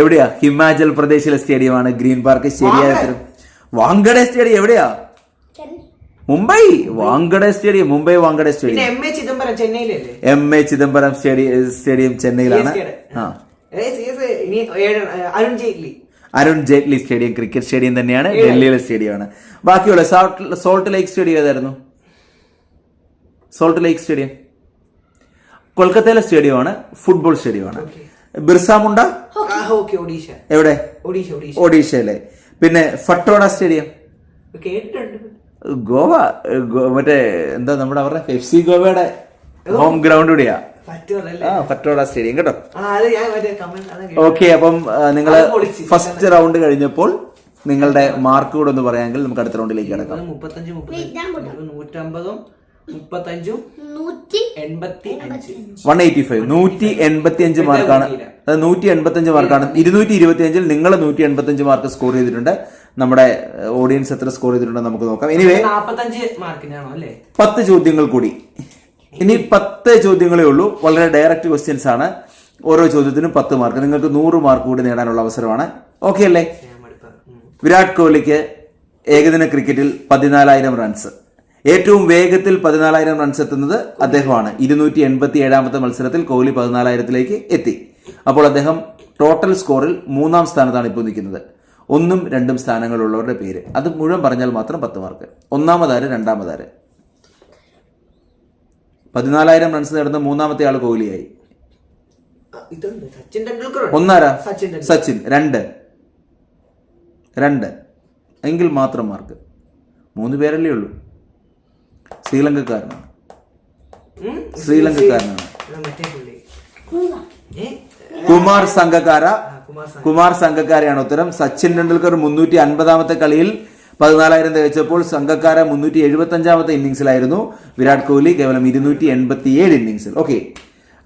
എവിടെയാ? ഹിമാചൽ പ്രദേശിലെ സ്റ്റേഡിയമാണ് ഗ്രീൻ പാർക്ക് ശരിയായ വാങ്കഡെ. സ്റ്റേഡിയം എവിടെയാ? Mumbai? Wankhede stadium. Mumbai Wankhede stadium. M A Chidambaram ചെന്നൈയിലല്ലേ? M A Chidambaram stadium stadium ചെന്നൈയിലാണ്. Arun Jaitley. Arun Jaitley stadium cricket stadium തന്നെയാണ്. ഡൽഹിയിലെ സ്റ്റേഡിയമാണ്. ബാക്കിയുള്ള സോൾട്ട് സോൾട്ട് ലേക്ക് സ്റ്റേഡിയം ഏതായിരുന്നു? Salt lake stadium. കൊൽക്കത്തയിലെ സ്റ്റേഡിയമാണ് ഫുട്ബോൾ സ്റ്റേഡിയമാണ്. ബിർസ മുണ്ട? ഹോക്കി ഒഡീഷ. എവിടെ? ഒഡീഷ ഒഡീഷ. ഒഡീഷയിലെ. പിന്നെ ഫട്ടോഡ സ്റ്റേഡിയം? ഗോവ മറ്റേ എന്താ നമ്മുടെ അവരുടെ എഫ് സി ഗോവയുടെ ഹോം ഗ്രൗണ്ട് കൂടിയാ. ഫട്ടോഡ സ്റ്റേഡിയം കേട്ടോ. ഓക്കെ അപ്പം നിങ്ങൾ ഫസ്റ്റ് റൗണ്ട് കഴിഞ്ഞപ്പോൾ നിങ്ങളുടെ മാർക്ക് കൂടെ ഒന്ന് പറയാമെങ്കിൽ നമുക്ക് അടുത്ത റൗണ്ടിലേക്ക് കിടക്കാം. മുപ്പത്തഞ്ച് മുപ്പത്തഞ്ച് നൂറ്റമ്പതും മുപ്പത്തഞ്ചും നൂറ്റി എൺപത്തി വൺ എയ്റ്റി ഫൈവ്. നൂറ്റി എൺപത്തി അഞ്ച് മാർക്കാണ് അത് നൂറ്റി എൺപത്തി അഞ്ച് മാർക്കാണ്. ഇരുന്നൂറ്റി ഇരുപത്തി അഞ്ചിൽ നിങ്ങൾ നൂറ്റി എൺപത്തി അഞ്ച് മാർക്ക് സ്കോർ ചെയ്തിട്ടുണ്ട്. നമ്മുടെ ഓഡിയൻസ് എത്ര സ്കോർ ചെയ്തിട്ടുണ്ട് നമുക്ക് നോക്കാം. എനിവേ നാപ്പത്തഞ്ച് മാർക്കിനാണോ അല്ലേ? പത്ത് ചോദ്യങ്ങൾ കൂടി. ഇനി പത്ത് ചോദ്യങ്ങളേ ഉള്ളൂ. വളരെ ഡയറക്റ്റ് ക്വസ്റ്റ്യൻസ് ആണ്. ഓരോ ചോദ്യത്തിനും പത്ത് മാർക്ക്. നിങ്ങൾക്ക് നൂറ് മാർക്ക് കൂടി നേടാനുള്ള അവസരമാണ്. ഓക്കെ അല്ലേ. വിരാട് കോഹ്ലിക്ക് ഏകദിന ക്രിക്കറ്റിൽ പതിനാലായിരം റൺസ് ഏറ്റവും വേഗത്തിൽ പതിനാലായിരം റൺസ് എത്തുന്നത് അദ്ദേഹമാണ്. ഇരുന്നൂറ്റി എൺപത്തി ഏഴാമത്തെ മത്സരത്തിൽ കോഹ്ലി പതിനാലായിരത്തിലേക്ക് എത്തി. അപ്പോൾ അദ്ദേഹം ടോട്ടൽ സ്കോറിൽ മൂന്നാം സ്ഥാനത്താണ് ഇപ്പോൾ നിൽക്കുന്നത്. ഒന്നും രണ്ടും സ്ഥാനങ്ങളുള്ളവരുടെ പേര്. അത് മുഴുവൻ പറഞ്ഞാൽ മാത്രം പത്ത് മാർക്ക് ഒന്നാമതാര് രണ്ടാമതാര്? പതിനാലായിരം റൺസ് നേടുന്ന മൂന്നാമത്തെ ആൾ കോഹ്ലിയായി. ഒന്നാരാ? സച്ചിൻ രണ്ട്. രണ്ട്. എങ്കിൽ മാത്രം മാർക്ക് മൂന്ന് പേരല്ലേ ഉള്ളൂ. ശ്രീലങ്കക്കാരനാണ്? ശ്രീലങ്കക്കാരനാണ്. കുമാർ. സംഘക്കാര. കുമാർ സംഘക്കാരയാണ് ഉത്തരം. സച്ചിൻ ടെണ്ടുൽക്കർ മുന്നൂറ്റി അൻപതാമത്തെ കളിയിൽ പതിനാലായിരം തികച്ചപ്പോൾ സംഘക്കാര മുന്നൂറ്റി എഴുപത്തി അഞ്ചാമത്തെ ഇന്നിംഗ്സിലായിരുന്നു. വിരാട് കോഹ്ലി കേവലം ഇരുന്നൂറ്റി എൺപത്തി ഏഴ് ഇന്നിംഗ്സിൽ. ഓക്കെ.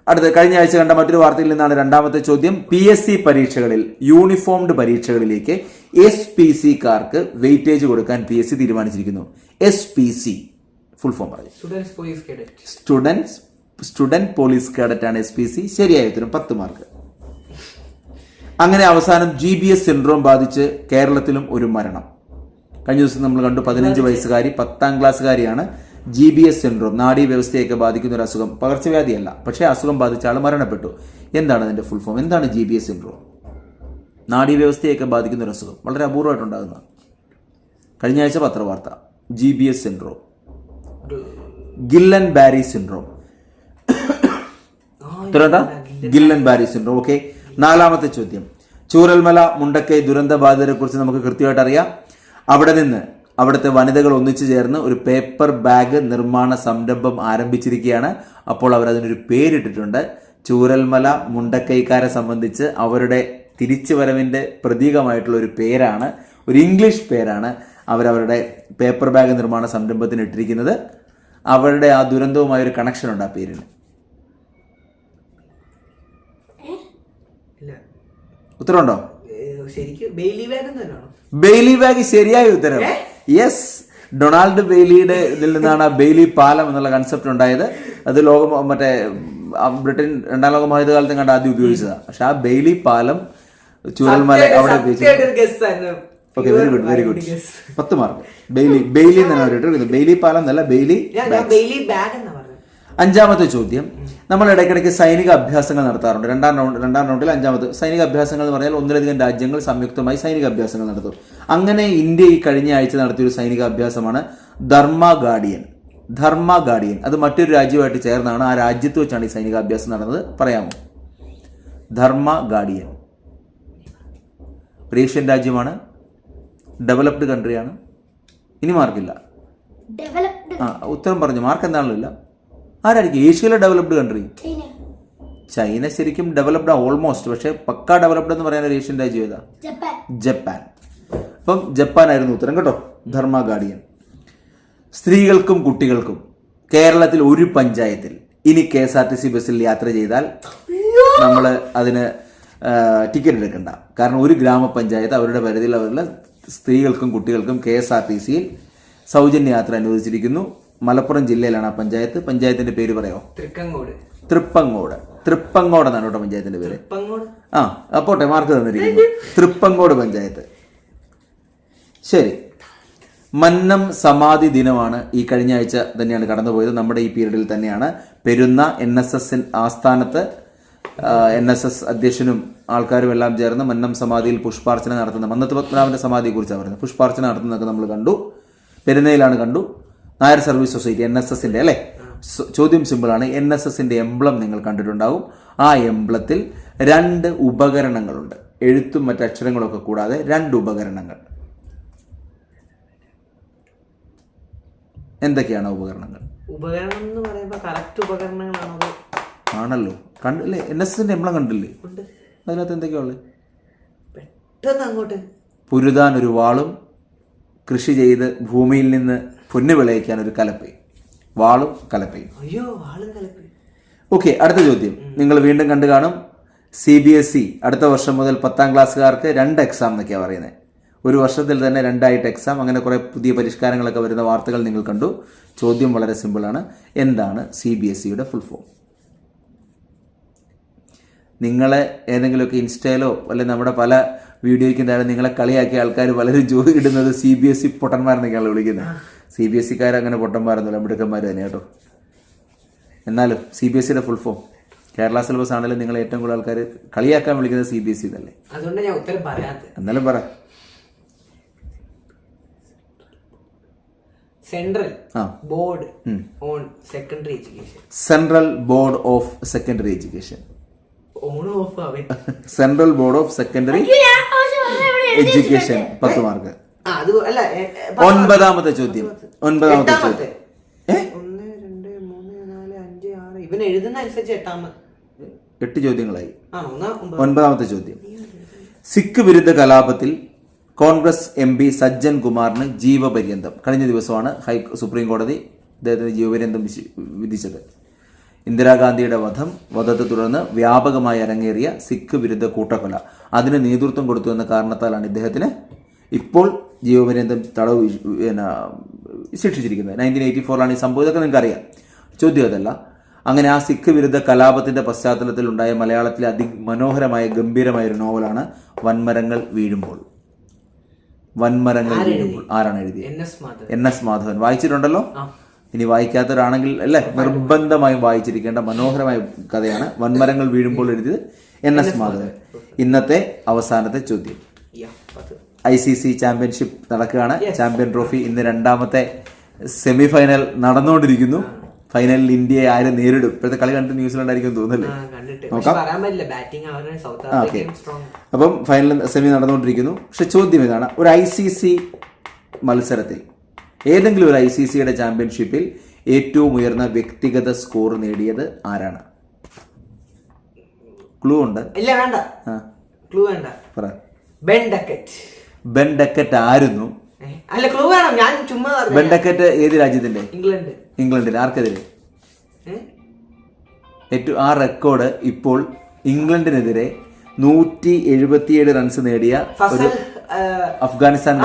അടുത്ത കഴിഞ്ഞ ആഴ്ച കണ്ട മറ്റൊരു വാർത്തയിൽ നിന്നാണ് രണ്ടാമത്തെ ചോദ്യം. പി എസ് സി പരീക്ഷകളിൽ യൂണിഫോംഡ് പരീക്ഷകളിലേക്ക് എസ് പി സിക്കാർക്ക് വെയിറ്റേജ് കൊടുക്കാൻ പി എസ് സി തീരുമാനിച്ചിരിക്കുന്നു. S P C full form പറഞ്ഞു. Students police cadet students student police cadet ആണ് എസ് പി സി ശരിയായ ഉത്തരം പത്ത് മാർക്ക് അങ്ങനെ അവസാനം ജി ബി എസ് സിൻഡ്രോം ബാധിച്ച് കേരളത്തിലും ഒരു മരണം. കഴിഞ്ഞ ദിവസം നമ്മൾ കണ്ടു പതിനഞ്ച് വയസ്സുകാരി പത്താം ക്ലാസ്സുകാരിയാണ് ജി ബി എസ് സിൻഡ്രോം നാഡീ വ്യവസ്ഥയൊക്കെ ബാധിക്കുന്ന ഒരു അസുഖം. പകർച്ചവ്യാധിയല്ല പക്ഷേ അസുഖം ബാധിച്ച ആൾ മരണപ്പെട്ടു. എന്താണ് അതിന്റെ ഫുൾ ഫോം എന്താണ് ജി ബി എസ് സിൻഡ്രോം നാഡീ വ്യവസ്ഥയൊക്കെ ബാധിക്കുന്ന ഒരു അസുഖം. വളരെ അപൂർവമായിട്ടുണ്ടാകുന്നതാണ്. കഴിഞ്ഞ ആഴ്ച പത്രവാർത്ത. G B S syndrome Guillain Barre syndrome ഉത്തരണ്ട Guillain Barre syndrome okay നാലാമത്തെ ചോദ്യം. ചൂരൽമല മുണ്ടക്കൈ ദുരന്തബാധിതരെ കുറിച്ച് നമുക്ക് കൃത്യമായിട്ട് അറിയാം. അവിടെ നിന്ന് അവിടുത്തെ വനിതകൾ ഒന്നിച്ചു ചേർന്ന് ഒരു പേപ്പർ ബാഗ് നിർമ്മാണ സംരംഭം ആരംഭിച്ചിരിക്കുകയാണ്. അപ്പോൾ അവർ അതിനൊരു പേരിട്ടിട്ടുണ്ട്. ചൂരൽമല മുണ്ടക്കൈക്കാരെ സംബന്ധിച്ച് അവരുടെ തിരിച്ചുവരവിന്റെ പ്രതീകമായിട്ടുള്ള ഒരു പേരാണ്. ഒരു ഇംഗ്ലീഷ് പേരാണ്. അവരവരുടെ പേപ്പർ ബാഗ് നിർമ്മാണ സംരംഭത്തിന് ഇട്ടിരിക്കുന്നത് അവരുടെ ആ ദുരന്തവുമായ ഒരു കണക്ഷൻ ഉണ്ട് ആ പേരിന്. ഉത്തരവുണ്ടോ? ബെയിലി ബാഗ് ശരിയായ ഉത്തരം. യെസ് ഡൊണാൾഡ് ബെയിലിയുടെ ഇതിൽ നിന്നാണ് ആ ബെയിലി പാലം എന്നുള്ള കൺസെപ്റ്റ് ഉണ്ടായത്. അത് ലോകം മറ്റേ ബ്രിട്ടൻ രണ്ടാം ലോക മഹായുദ്ധകാലത്തും കണ്ട് ആദ്യം ഉപയോഗിച്ചതാണ് പക്ഷെ ആ ബെയിലി പാലം ചൂരൽമല അവിടെ ഉപയോഗിച്ചത് okay very good very good പത്ത് മാർക്ക്. ബെയിലി ബെയിലി എന്നാണ് അവർ ബെയിലി പാലം എന്നല്ല ബെയിലി അഞ്ചാമത്തെ ചോദ്യം. നമ്മൾ ഇടയ്ക്കിടയ്ക്ക് സൈനിക അഭ്യാസങ്ങൾ നടത്താറുണ്ട്. രണ്ടാം റൗണ്ട് രണ്ടാം റൗണ്ടിൽ അഞ്ചാമത്. സൈനിക അഭ്യാസങ്ങൾ എന്ന് പറഞ്ഞാൽ ഒന്നിലധികം രാജ്യങ്ങൾ സംയുക്തമായി സൈനിക അഭ്യാസങ്ങൾ നടത്തും. അങ്ങനെ ഇന്ത്യ ഈ കഴിഞ്ഞ ആഴ്ച നടത്തിയ ഒരു സൈനിക അഭ്യാസമാണ് ധർമ്മ ഗാർഡിയൻ. ധർമ്മ ഗാർഡിയൻ. അത് മറ്റൊരു രാജ്യമായിട്ട് ചേർന്നാണ് ആ രാജ്യത്ത് വെച്ചാണ് ഈ സൈനിക അഭ്യാസം നടന്നത്. പറയാമോ? ധർമ്മ ഗാർഡിയൻ. ഒരു ഏഷ്യൻ രാജ്യമാണ്. ഡെവലപ്ഡ് കൺട്രിയാണ് ഇനി മാർക്കില്ല ആ ഉത്തരം പറഞ്ഞു. മാർക്ക് എന്താണല്ലോ ഇല്ല. ആരായിരിക്കും? ഏഷ്യയിലെ ഡെവലപ്ഡ് കൺട്രി ചൈന. ശരിക്കും ഡെവലപ്ഡ് ഓൾമോസ്റ്റ് പക്ഷേ പക്കാ ഡെവലപ്ഡ് എന്ന് പറയാൻ ഒരു ഏഷ്യൻ രാജ്യം ഏതാ? ജപ്പാൻ. ജപ്പാൻ. അപ്പം ജപ്പാൻ ആയിരുന്നു ഉത്തരം കേട്ടോ. ധർമ്മ ഗാർഡിയൻ. സ്ത്രീകൾക്കും കുട്ടികൾക്കും കേരളത്തിൽ ഒരു പഞ്ചായത്തിൽ ഇനി K S R T C ബസ്സിൽ യാത്ര ചെയ്താൽ നമ്മൾ അതിന് ടിക്കറ്റ് എടുക്കണ്ട. കാരണം ഒരു ഗ്രാമപഞ്ചായത്ത് അവരുടെ പരിധിയിൽ അവരുടെ സ്ത്രീകൾക്കും കുട്ടികൾക്കും കെ എസ് ആർ ടി സിയിൽ സൗജന്യ യാത്ര അനുവദിച്ചിരിക്കുന്നു. മലപ്പുറം ജില്ലയിലാണ് ആ പഞ്ചായത്ത്. പഞ്ചായത്തിന്റെ പേര് പറയോ? തൃക്കങ്കോട്. തൃപ്പങ്ങോട് തൃപ്പങ്ങോട് എന്നാണ് കേട്ടോ പഞ്ചായത്തിന്റെ പേര്. ആ അപ്പോട്ടെ മാർക്ക് തന്നിരിക്കുന്നു. തൃപ്പങ്ങോട് പഞ്ചായത്ത്. ശരി. മന്നം സമാധി ദിനമാണ് ഈ കഴിഞ്ഞ ആഴ്ച തന്നെയാണ് കടന്നുപോയത്. നമ്മുടെ ഈ പീരീഡിൽ തന്നെയാണ് പെരുന്ന എൻ എസ് എസ് ആസ്ഥാനത്ത് എൻ എസ് എസ് അധ്യക്ഷനും ആൾക്കാരും എല്ലാം ചേർന്ന് മന്നം സമാധിയിൽ പുഷ്പാർച്ചന നടത്തുന്ന മന്നത്ത് പത്മനാഭന്റെ സമാധിയെ കുറിച്ചാണ് പറയുന്നത്. പുഷ്പാർച്ചന നടത്തുന്നതൊക്കെ നമ്മൾ കണ്ടു. പെരുന്നയിലാണ് കണ്ടു. Nair Service Society N S എസിന്റെ അല്ലെ? ചോദ്യം സിമ്പിളാണ്. എൻ എസ് എസിന്റെ എംബ്ലം നിങ്ങൾ കണ്ടിട്ടുണ്ടാവും. ആ എംബ്ലത്തിൽ രണ്ട് ഉപകരണങ്ങളുണ്ട്. എഴുത്തും മറ്റ് അക്ഷരങ്ങളൊക്കെ കൂടാതെ രണ്ട് ഉപകരണങ്ങൾ. എന്തൊക്കെയാണ് ഉപകരണങ്ങൾ? ഉപകരണം എന്ന് പറയുമ്പോൾ കറക്റ്റ് ഉപകരണങ്ങളാണോ ആണല്ലോ. കണ്ടില്ലേ? എൻ എസ് എസിന്റെ എംബ്ലം കണ്ടില്ലേ? അതിനകത്ത് എന്തൊക്കെയുള്ളത് പെട്ടെന്ന് അങ്ങോട്ട്. പുരുതാൻ ഒരു വാളും കൃഷി ചെയ്ത് ഭൂമിയിൽ നിന്ന് പൊന്നു വിളയിക്കാൻ ഒരു കലപ്പയും. വാളും കലപ്പയും. അയ്യോ വാളും ഓക്കെ അടുത്ത ചോദ്യം. നിങ്ങൾ വീണ്ടും കണ്ടു കാണും. സി ബി എസ് ഇ അടുത്ത വർഷം മുതൽ പത്താം ക്ലാസ്സുകാർക്ക് രണ്ട് എക്സാം എന്നൊക്കെയാണ് പറയുന്നത് ഒരു വർഷത്തിൽ തന്നെ രണ്ടായിട്ട് എക്സാം അങ്ങനെ കുറെ പുതിയ പരിഷ്കാരങ്ങളൊക്കെ വരുന്ന വാർത്തകൾ നിങ്ങൾ കണ്ടു. ചോദ്യം വളരെ സിമ്പിളാണ് എന്താണ് സി ബി എസ് ഇയുടെ ഫുൾ ഫോം നിങ്ങളെ ഏതെങ്കിലുമൊക്കെ ഇൻസ്റ്റയിലോ അല്ലെ നമ്മുടെ പല വീഡിയോയ്ക്കും താഴെ നിങ്ങളെ കളിയാക്കിയ ആൾക്കാർ വളരെ ജോലി ഇടുന്നത് സി ബി എസ് ഇ പൊട്ടന്മാരെന്നൊക്കെയാണ് വിളിക്കുന്നത്. സി ബി എസ് ഇക്കാർ അങ്ങനെ പൊട്ടന്മാരൊന്നുമില്ല. മിടുക്കന്മാർ തന്നെ കേട്ടോ. എന്നാലും സി ബി എസ് സിയുടെ ഫുൾ ഫോം കേരള സിലബസ് ആണെങ്കിലും നിങ്ങൾ ഏറ്റവും കൂടുതൽ ആൾക്കാർ കളിയാക്കാൻ വിളിക്കുന്നത് സി ബി എസ് സി എന്നല്ലേ അതുകൊണ്ട് ഞാൻ ഉത്തരം പറയാത്തത്. എന്നാലും പറ. Central board on secondary education central board of secondary education central board of secondary education പത്ത് മാർക്ക്. ആ അത് അല്ല എ- എ- ഒൻപതാമത്തെ ചോദ്യം. ഒൻപതാമത്തെ ചോദ്യം. എട്ട് ചോദ്യങ്ങളായി. ആ ഒന്നാ ഒമ്പത്. ഒൻപതാമത്തെ ചോദ്യം. സിഖ് വിരുദ്ധ കലാപത്തിൽ കോൺഗ്രസ് എം പി സജ്ജൻ കുമാറിന് ജീവപര്യന്തം. കഴിഞ്ഞ ദിവസമാണ് ഹൈ സുപ്രീം കോടതി അദ്ദേഹത്തിന് ജീവപര്യന്തം വിധിച്ചത്. ഇന്ദിരാഗാന്ധിയുടെ വധം വധത്തെ തുടർന്ന് വ്യാപകമായി അരങ്ങേറിയ സിഖ് വിരുദ്ധ കൂട്ടക്കൊല. അതിന് നേതൃത്വം കൊടുത്തു എന്ന കാരണത്താലാണ് ഇദ്ദേഹത്തിന് ഇപ്പോൾ ജീവപര്യന്തം തടവ് പിന്നെ ശിക്ഷിച്ചിരിക്കുന്നത്. നയന്റീൻ എയ്റ്റി ഫോറിലാണ് ഈ സംഭവം. ഇതൊക്കെ നിങ്ങൾക്ക് അറിയാം ചോദ്യം അതല്ല. അങ്ങനെ ആ സിഖ് വിരുദ്ധ കലാപത്തിന്റെ പശ്ചാത്തലത്തിൽ ഉണ്ടായ മലയാളത്തിലെ അതിമനോഹരമായ ഗംഭീരമായ ഒരു നോവലാണ് വൻമരങ്ങൾ വീഴുമ്പോൾ. വൻമരങ്ങൾ വീഴുമ്പോൾ. ആരാണ് എഴുതിയത്? N S Madhavan. വായിച്ചിട്ടുണ്ടല്ലോ. ഇനി വായിക്കാത്തവരാണെങ്കിൽ അല്ലേ? നിർബന്ധമായും വായിച്ചിരിക്കേണ്ട മനോഹരമായ കഥയാണ് വൻമരങ്ങൾ വീഴുമ്പോൾ എഴുതിയത് എൻ എസ് മാധവൻ. ഇന്നത്തെ അവസാനത്തെ ചോദ്യം. ഐ സി സി ചാമ്പ്യൻഷിപ്പ് നടക്കുകയാണ്. ചാമ്പ്യൻ ട്രോഫി ഇന്ന് രണ്ടാമത്തെ സെമി ഫൈനൽ നടന്നുകൊണ്ടിരിക്കുന്നു. ഫൈനലിൽ ഇന്ത്യയെ ആര് നേരിടും? ഇപ്പോഴത്തെ കളി കണ്ടിട്ട് ന്യൂസിലാൻഡ് ആയിരിക്കും തോന്നുന്നല്ലേ നോക്കാം. ഓക്കെ. അപ്പം ഫൈനൽ സെമി നടന്നുകൊണ്ടിരിക്കുന്നു. പക്ഷെ ചോദ്യം ഇതാണ്. ഒരു ഐ സി സി മത്സരത്തിൽ ഏതെങ്കിലും ഒരു ഐ സി സിയുടെ ചാമ്പ്യൻഷിപ്പിൽ ഏറ്റവും ഉയർന്ന വ്യക്തിഗത സ്കോർ നേടിയത് ആരാണ്? ക്ലൂ ഉണ്ട്. ഇല്ല വേണ്ട. ക്ലൂ വേണ്ട. പറ. Ben Duckett. ബെൻ ഡക്കറ്റ് ആയിരുന്നു അല്ല ക്ലൂ വേണം. ഞാൻ ചുമ്മാ. ബെൻ ഡക്കറ്റ് ഏത് രാജ്യത്തിന്റെ? ഇംഗ്ലണ്ട്. ഇംഗ്ലണ്ടിൽ. ആർക്കെതിരെ? ഏറ്റവും ആ റെക്കോർഡ് ഇപ്പോൾ ഇംഗ്ലണ്ടിനെതിരെ നൂറ്റി എഴുപത്തിയേഴ് റൺസ് നേടിയ ഒരു അഫ്ഗാനിസ്ഥാൻ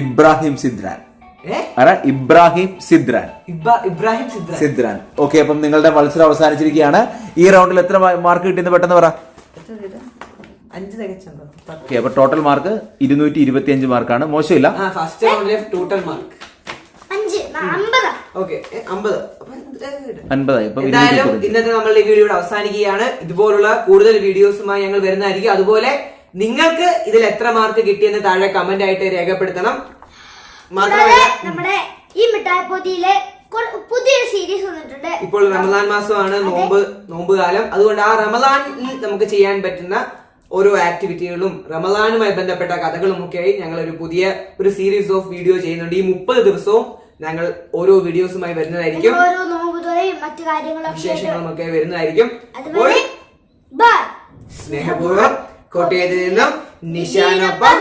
ഇബ്രാഹിം സിദ്രാൻ. ഇബ്രാഹിം സിദ്രാൻ. ഇബ്രാഹിം സിദ്ര സിദ്രാൻ. ഓക്കെ അപ്പം നിങ്ങളുടെ മത്സരം അവസാനിച്ചിരിക്കുകയാണ്. ഈ റൗണ്ടിൽ എത്ര മാർക്ക് കിട്ടിയെന്ന് പെട്ടെന്ന് പറ. ഓക്കെ അപ്പൊ ടോട്ടൽ മാർക്ക് ഇരുന്നൂറ്റി ഇരുപത്തി അഞ്ച് മാർക്കാണ് മോശമില്ല ആ ഫസ്റ്റ് റൗണ്ടിലെ ടോട്ടൽ മാർക്ക് ഇന്നത്തെ നമ്മളുടെ വീഡിയോ ഇവിടെ അവസാനിക്കുകയാണ്. ഇതുപോലുള്ള കൂടുതൽ വീഡിയോസുമായി ഞങ്ങൾ വരുന്നതായിരിക്കും. അതുപോലെ നിങ്ങൾക്ക് ഇതിൽ എത്ര മാർക്ക് കിട്ടിയെന്ന് താഴെ കമന്റ് ആയിട്ട് രേഖപ്പെടുത്തണം. മാത്രമല്ല നമ്മുടെ ഈ മിഠായിപ്പൊതിയിലെ പുതിയൊരു സീരീസ് വന്നിട്ടുണ്ട്. ഇപ്പോൾ റമദാൻ മാസമാണ് നോമ്പ് നോമ്പ് കാലം. അതുകൊണ്ട് ആ റമദാനിൽ നമുക്ക് ചെയ്യാൻ പറ്റുന്ന ഓരോ ആക്ടിവിറ്റികളും റമദാനുമായി ബന്ധപ്പെട്ട കഥകളും ഒക്കെയായി ഞങ്ങൾ ഒരു പുതിയ ഒരു സീരീസ് ഓഫ് വീഡിയോ ചെയ്യുന്നുണ്ട്. ഈ മുപ്പത് ദിവസവും ഞങ്ങൾ ഓരോ വീഡിയോസുമായി വരുന്നതായിരിക്കും. ഓരോ നോമ്പുതുറയും മറ്റു കാര്യങ്ങളൊക്കെ ആയിട്ട് വിശേഷങ്ങളും ഒക്കെ വരുന്നതായിരിക്കും. സ്നേഹപൂർവം കോട്ടയത്ത് നിന്നും നിശാനൊപ്പം